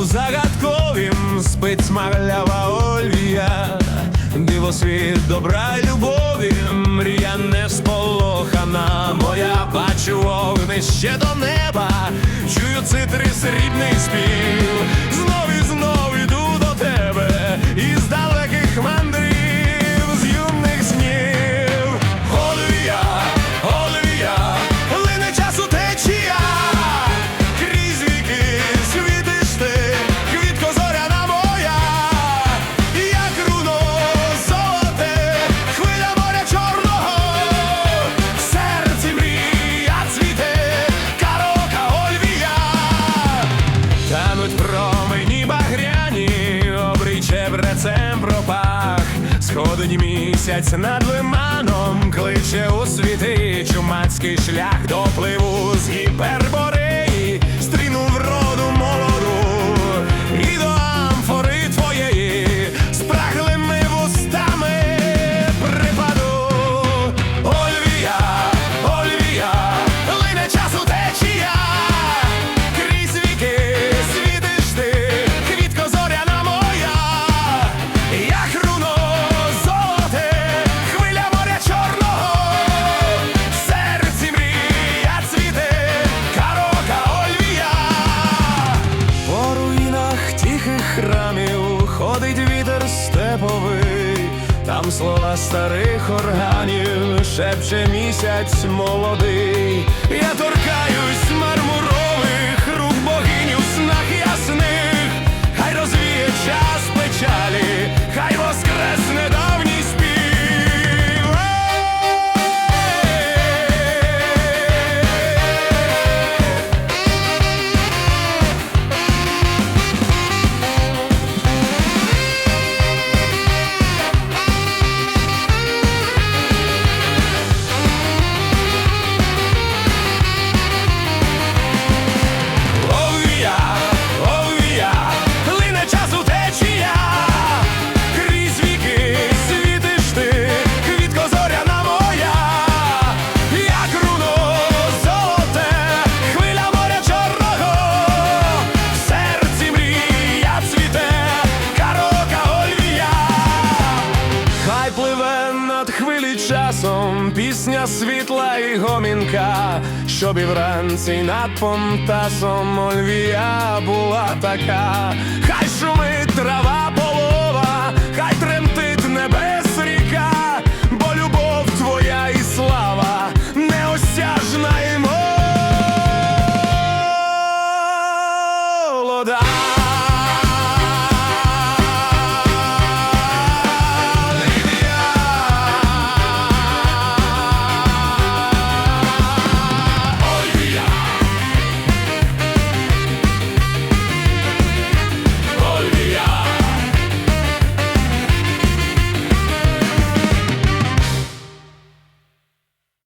ліжку загадковім спить смаглява Ольвія, дивосвіт добра й любові, мрія не сполохана моя, бачу вогни ще до неба, чую цитри срібний спів, сходить місяць над лиманом, кличе у світи чумацький шлях допливу з гіпербореї, храмів ходить вітер степовий, там слова старих органів, шепче місяць молодий. Я торкаюсь мармурових часом пісня світла і гомінка, щоб і вранці над помтасом Ольвія була така, хай шумить трава